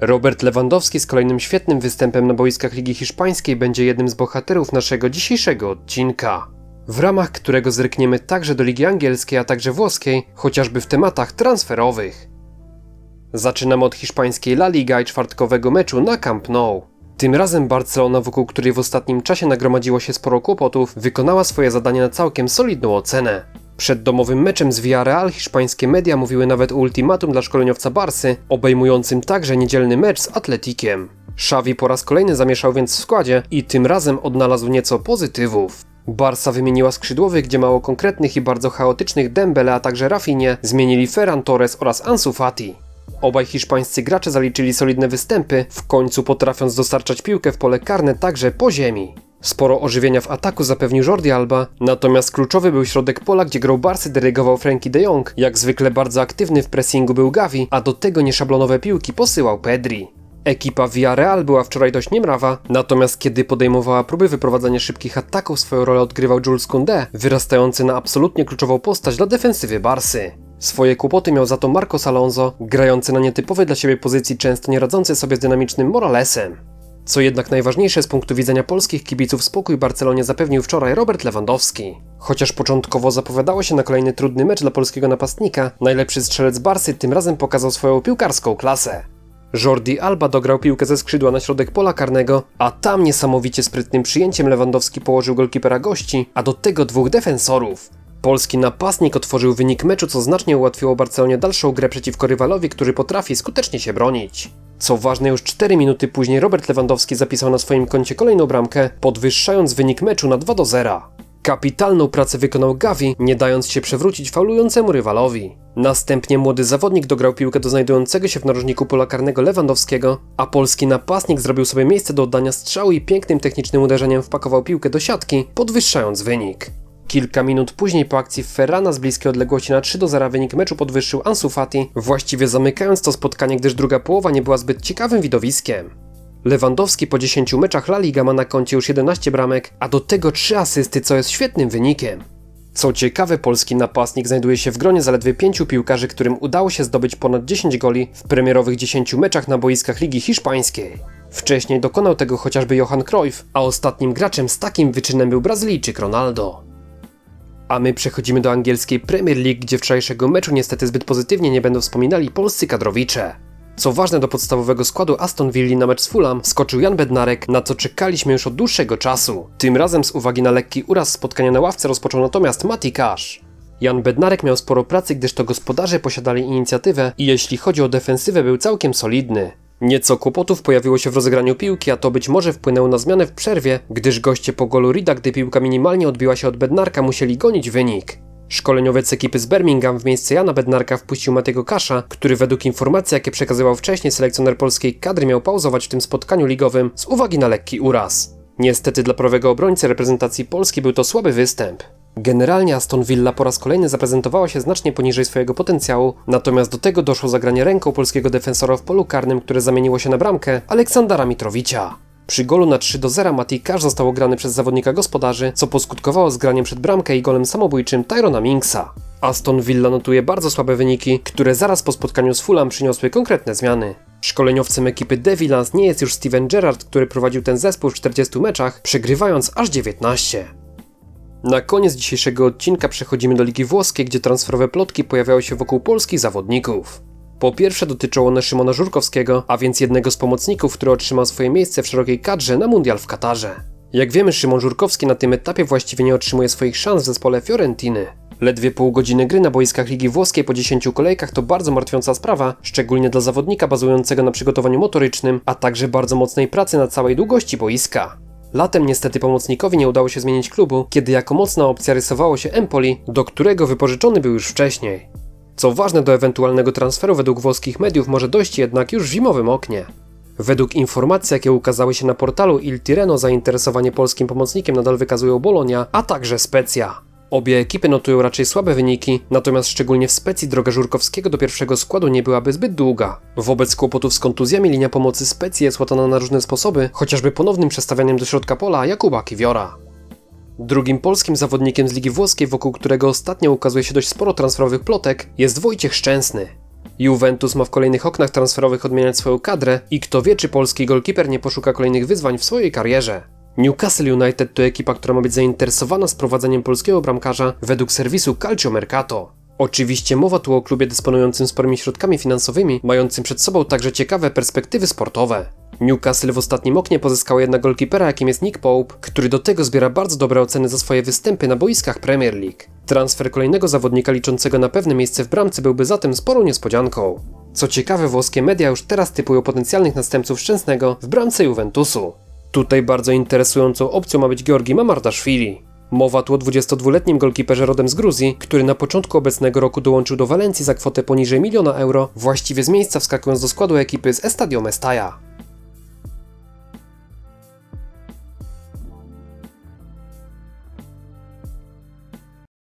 Robert Lewandowski z kolejnym świetnym występem na boiskach Ligi Hiszpańskiej będzie jednym z bohaterów naszego dzisiejszego odcinka. W ramach którego zerkniemy także do Ligi Angielskiej, a także włoskiej, chociażby w tematach transferowych. Zaczynamy od hiszpańskiej La Liga i czwartkowego meczu na Camp Nou. Tym razem Barcelona, wokół której w ostatnim czasie nagromadziło się sporo kłopotów, wykonała swoje zadanie na całkiem solidną ocenę. Przed domowym meczem z Villarreal hiszpańskie media mówiły nawet o ultimatum dla szkoleniowca Barsy, obejmującym także niedzielny mecz z Atletikiem. Xavi po raz kolejny zamieszał więc w składzie i tym razem odnalazł nieco pozytywów. Barsa wymieniła skrzydłowych, gdzie mało konkretnych i bardzo chaotycznych Dembele, a także Rafinie zmienili Ferran Torres oraz Ansu Fati. Obaj hiszpańscy gracze zaliczyli solidne występy, w końcu potrafiąc dostarczać piłkę w pole karne także po ziemi. Sporo ożywienia w ataku zapewnił Jordi Alba, natomiast kluczowy był środek pola, gdzie grał Barsy dyrygował Frankie de Jong. Jak zwykle bardzo aktywny w pressingu był Gavi, a do tego nieszablonowe piłki posyłał Pedri. Ekipa Villarreal była wczoraj dość niemrawa, natomiast kiedy podejmowała próby wyprowadzania szybkich ataków, swoją rolę odgrywał Jules Koundé, wyrastający na absolutnie kluczową postać dla defensywy Barsy. Swoje kłopoty miał za to Marcos Alonso, grający na nietypowej dla siebie pozycji, często nie radzący sobie z dynamicznym Moralesem. Co jednak najważniejsze z punktu widzenia polskich kibiców spokój Barcelonie zapewnił wczoraj Robert Lewandowski. Chociaż początkowo zapowiadało się na kolejny trudny mecz dla polskiego napastnika, najlepszy strzelec Barsy tym razem pokazał swoją piłkarską klasę. Jordi Alba dograł piłkę ze skrzydła na środek pola karnego, a tam niesamowicie sprytnym przyjęciem Lewandowski położył golkipera gości, a do tego dwóch defensorów. Polski napastnik otworzył wynik meczu, co znacznie ułatwiło Barcelonie dalszą grę przeciwko rywalowi, który potrafi skutecznie się bronić. Co ważne, już 4 minuty później Robert Lewandowski zapisał na swoim koncie kolejną bramkę, podwyższając wynik meczu na 2 do 0. Kapitalną pracę wykonał Gavi, nie dając się przewrócić faulującemu rywalowi. Następnie młody zawodnik dograł piłkę do znajdującego się w narożniku pola karnego Lewandowskiego, a polski napastnik zrobił sobie miejsce do oddania strzału i pięknym technicznym uderzeniem wpakował piłkę do siatki, podwyższając wynik. Kilka minut później po akcji Ferrana z bliskiej odległości na 3 do 0 wynik meczu podwyższył Ansu Fati, właściwie zamykając to spotkanie, gdyż druga połowa nie była zbyt ciekawym widowiskiem. Lewandowski po 10 meczach La Liga ma na koncie już 11 bramek, a do tego 3 asysty, co jest świetnym wynikiem. Co ciekawe, polski napastnik znajduje się w gronie zaledwie 5 piłkarzy, którym udało się zdobyć ponad 10 goli w premierowych 10 meczach na boiskach Ligi Hiszpańskiej. Wcześniej dokonał tego chociażby Johan Cruyff, a ostatnim graczem z takim wyczynem był Brazylijczyk Ronaldo. A my przechodzimy do angielskiej Premier League, gdzie wczorajszego meczu niestety zbyt pozytywnie nie będą wspominali polscy kadrowicze. Co ważne, do podstawowego składu Aston Villa na mecz z Fulham skoczył Jan Bednarek, na co czekaliśmy już od dłuższego czasu. Tym razem z uwagi na lekki uraz spotkania na ławce rozpoczął natomiast Mati Cash. Jan Bednarek miał sporo pracy, gdyż to gospodarze posiadali inicjatywę i jeśli chodzi o defensywę był całkiem solidny. Nieco kłopotów pojawiło się w rozegraniu piłki, a to być może wpłynęło na zmianę w przerwie, gdyż goście po golu Rida, gdy piłka minimalnie odbiła się od Bednarka, musieli gonić wynik. Szkoleniowiec ekipy z Birmingham w miejsce Jana Bednarka wpuścił Matego Kasza, który według informacji, jakie przekazywał wcześniej selekcjoner polskiej kadry, miał pauzować w tym spotkaniu ligowym z uwagi na lekki uraz. Niestety dla prawego obrońcy reprezentacji Polski był to słaby występ. Generalnie Aston Villa po raz kolejny zaprezentowała się znacznie poniżej swojego potencjału, natomiast do tego doszło zagranie ręką polskiego defensora w polu karnym, które zamieniło się na bramkę Aleksandra Mitrowicia. Przy golu na 3 do 0 Mati Cash został ograny przez zawodnika gospodarzy, co poskutkowało zgraniem przed bramkę i golem samobójczym Tyrona Minksa. Aston Villa notuje bardzo słabe wyniki, które zaraz po spotkaniu z Fulham przyniosły konkretne zmiany. Szkoleniowcem ekipy Devils nie jest już Steven Gerrard, który prowadził ten zespół w 40 meczach, przegrywając aż 19. Na koniec dzisiejszego odcinka przechodzimy do Ligi Włoskiej, gdzie transferowe plotki pojawiały się wokół polskich zawodników. Po pierwsze dotyczą one Szymona Żurkowskiego, a więc jednego z pomocników, który otrzymał swoje miejsce w szerokiej kadrze na Mundial w Katarze. Jak wiemy, Szymon Żurkowski na tym etapie właściwie nie otrzymuje swoich szans w zespole Fiorentiny. Ledwie pół godziny gry na boiskach Ligi Włoskiej po 10 kolejkach to bardzo martwiąca sprawa, szczególnie dla zawodnika bazującego na przygotowaniu motorycznym, a także bardzo mocnej pracy na całej długości boiska. Latem niestety pomocnikowi nie udało się zmienić klubu, kiedy jako mocna opcja rysowało się Empoli, do którego wypożyczony był już wcześniej. Co ważne, do ewentualnego transferu według włoskich mediów może dojść jednak już w zimowym oknie. Według informacji, jakie ukazały się na portalu Il Tireno, zainteresowanie polskim pomocnikiem nadal wykazują Bolonia, a także Specja. Obie ekipy notują raczej słabe wyniki, natomiast szczególnie w Specji droga Żurkowskiego do pierwszego składu nie byłaby zbyt długa. Wobec kłopotów z kontuzjami linia pomocy Specji jest łatana na różne sposoby, chociażby ponownym przestawianiem do środka pola Jakuba Kiwiora. Drugim polskim zawodnikiem z Ligi Włoskiej, wokół którego ostatnio ukazuje się dość sporo transferowych plotek, jest Wojciech Szczęsny. Juventus ma w kolejnych oknach transferowych odmieniać swoją kadrę i kto wie, czy polski golkiper nie poszuka kolejnych wyzwań w swojej karierze. Newcastle United to ekipa, która ma być zainteresowana sprowadzeniem polskiego bramkarza według serwisu Calcio Mercato. Oczywiście mowa tu o klubie dysponującym sporymi środkami finansowymi, mającym przed sobą także ciekawe perspektywy sportowe. Newcastle w ostatnim oknie pozyskało jednak golkipera, jakim jest Nick Pope, który do tego zbiera bardzo dobre oceny za swoje występy na boiskach Premier League. Transfer kolejnego zawodnika liczącego na pewne miejsce w bramce byłby zatem sporą niespodzianką. Co ciekawe, włoskie media już teraz typują potencjalnych następców Szczęsnego w bramce Juventusu. Tutaj bardzo interesującą opcją ma być Georgi Mamardaszwili. Mowa tu o 22-letnim golkiperze rodem z Gruzji, który na początku obecnego roku dołączył do Walencji za kwotę poniżej miliona euro, właściwie z miejsca wskakując do składu ekipy z Estadio Mestalla.